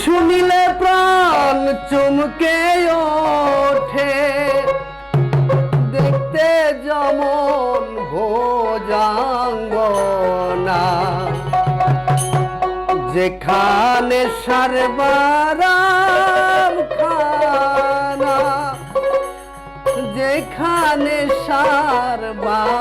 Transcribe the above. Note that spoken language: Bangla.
শুনিলে প্রাণ চমকে ওঠে। দেখতে যেমন ভোজাঙ্গ না যেখানে সারবারাম খানা যেখানে সারবারাম